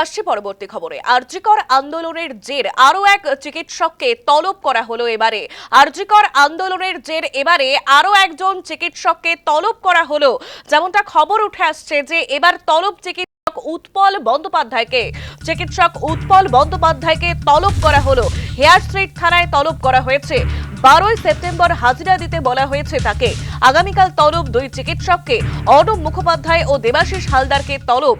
আসছে পরবর্তী খবরে। আরজিকর আন্দোলনের জের, আরও এক চিকিৎসককে তলব করা হলো এবারে। আরজিকর আন্দোলনের জের এবারে আরও একজন চিকিৎসককে তলব করা হলো। যেমনটা খবর উঠে আসছে যে এবার তলব চিকিৎসক উৎপল বন্দ্যোপাধ্যায়কে, চিকিৎসক উৎপল বন্দ্যোপাধ্যায়কে তলব করা হলো। হেয়ার স্ট্রিট থানায় তলব করা হয়েছে। বারোই সেপ্টেম্বর হাজিরা দিতে বলা হয়েছে তাকে। আগামীকাল তলব দুই চিকিৎসককে, অর্ণব মুখোপাধ্যায় ও দেবাশিস হালদারকে তলব।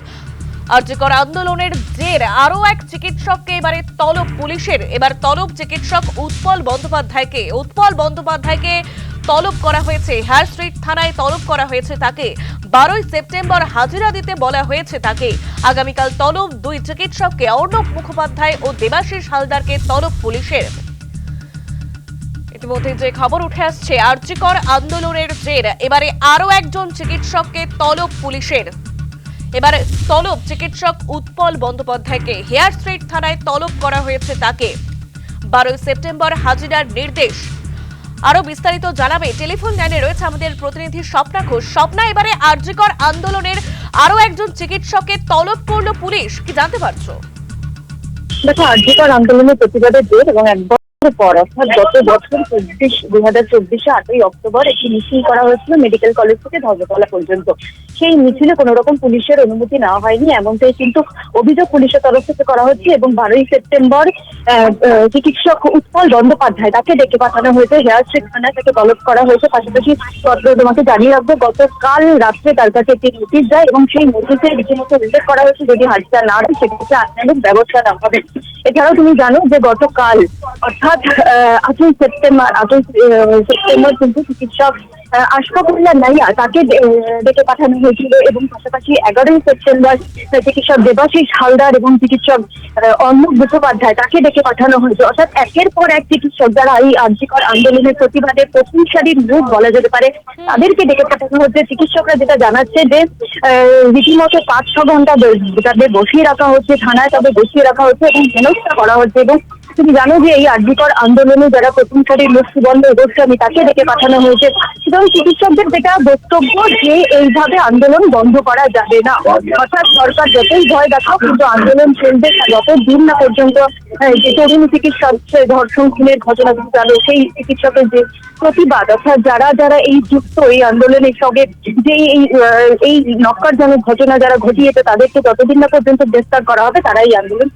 আর্যকর আন্দোলনের জের, আরও এক চিকিৎসককে এবারে তলব পুলিশের। এবার তলব চিকিৎসক উৎপল বন্দ্যোপাধ্যায়কে উৎপল বন্দ্যোপাধ্যায়কে তলব করা হয়েছে। হেয়ার স্ট্রিট থানায় তলব করা হয়েছে তাকে। বারোই সেপ্টেম্বর হাজিরা দিতে বলা হয়েছে তাকে। আগামীকাল তলব দুই চিকিৎসককে, অর্ণব মুখোপাধ্যায় ও দেবাশিস হালদারকে তলব পুলিশের। ইতিমধ্যে যে খবর উঠে আসছে, আর্যিকর আন্দোলনের জের, এবারে আরও একজন চিকিৎসককে তলব পুলিশের। এবার তলব চিকিৎসক উৎপল বন্দ্যোপাধ্যায়কে হেয়ার স্ট্রিট থানায় তলব করা হয়েছে তাকে। বারোই সেপ্টেম্বর হাজিরার নির্দেশ। আরও বিস্তারিত জানাবে টেলিফোন লাইনে রয়েছে আমাদের প্রতিনিধি স্বপ্না ঘোষ। স্বপ্না, এবারে আর্যিকর আন্দোলনের আরও একজন চিকিৎসকে তলব করল পুলিশ, কি জানতে পারছ? দেখো আর্যিকর আন্দোলনের প্রতিবাদের জের এবং এক বছর পর, অর্থাৎ গত বছর চব্বিশ দুই হাজার চব্বিশে আটই অক্টোবর একটি মিছিল করা হয়েছিল মেডিকেল কলেজ থেকে ধর্মতলা পর্যন্ত। সেই মিছিলে কোনো রকম পুলিশের অনুমতি নেওয়া হয়নি, এমনটাই কিন্তু অভিযোগ পুলিশের তরফ থেকে করা হচ্ছে এবং বারোই সেপ্টেম্বর চিকিৎসক উৎপল বন্দ্যোপাধ্যায় তাকে ডেকে পাঠানো হয়েছে। হেয়ার স্ট্রিট থানায় তাকে তলব করা হয়েছে। পাশাপাশি তোমাকে জানিয়ে রাখব, গতকাল রাত্রে তার কাছে একটি নোটিশ যায় এবং সেই নোটিশে রীতিমতো উল্লেখ করা হয়েছে, যদি হাজিরা না দেয় সেক্ষেত্রে আইনানুগ ব্যবস্থা নেওয়া হবে। এছাড়াও তুমি জানো যে গতকাল অর্থাৎ আটই সেপ্টেম্বর আটই সেপ্টেম্বর কিন্তু চিকিৎসক আশফাকুল্লাহ নাইয়া তাকে ডেকে পাঠানো হয়েছিল এবং পাশাপাশি এগারোই সেপ্টেম্বর চিকিৎসক দেবাশিস হালদার এবং চিকিৎসক অর্ণব মুখোপাধ্যায় তাকে ডেকে পাঠানো হয়েছে। অর্থাৎ একের পর এক চিকিৎসক যারা এই আর্যিকর আন্দোলনের প্রতিবাদে প্রথম সারির মুখ বলা যেতে পারে, তাদেরকে ডেকে পাঠানো হচ্ছে চিকিৎসকরা যেটা জানাচ্ছে যে রীতিমতো পাঁচ ছ ঘণ্টা তাদের বসিয়ে রাখা হচ্ছে, থানায় তাদের বসিয়ে রাখা হচ্ছে এবং হেনস্থা করা হচ্ছে এবং তুমি জানো যে এই আর্যিকর আন্দোলনে যারা প্রথম সারির মুখ সুবর্ণ গোস্বামী তাকে ডেকে পাঠানো হয়েছে। সুতরাং চিকিৎসকদের যেটা বক্তব্য যে এইভাবে আন্দোলন বন্ধ করা যাবে না। অর্থাৎ সরকার যতই ভয় দেখাও কিন্তু আন্দোলন চলবে যত দিন না পর্যন্ত। আহ, যে তরুণী চিকিৎসক ধর্ষণ খুনের ঘটনা ঘটালো সেই চিকিৎসকের যে প্রতিবাদ অর্থাৎ যারা যারা এই যুক্ত এই আন্দোলনের সঙ্গে যে এই এই নক্কারজনক ঘটনা যারা ঘটিয়েছে তাদেরকে যতদিন না পর্যন্ত গ্রেফতার করা হবে তারা এই আন্দোলন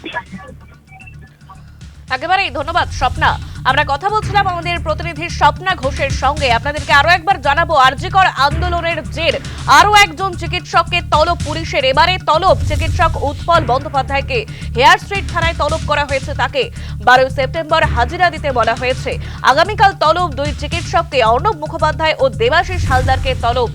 একেবারেই ধন্যবাদ, স্বপ্না। আমরা কথা বলছিলাম আমাদের প্রতিনিধি স্বপ্না ঘোষের সঙ্গে। আপনাদেরকে আরও একবার জানাব, আরজিকর আন্দোলনের জের। আরও একজন চিকিৎসককে তলব পুলিশের। এবারে তলব চিকিৎসক উৎপল বন্দ্যোপাধ্যায়কে হেয়ার স্ট্রিট থানায় তলব করা হয়েছে তাকে। বারোই সেপ্টেম্বর হাজিরা দিতে বলা হয়েছে। আগামীকাল তলব দুই চিকিৎসককে অর্ণব মুখোপাধ্যায় ও দেবাশিস হালদারকে তলব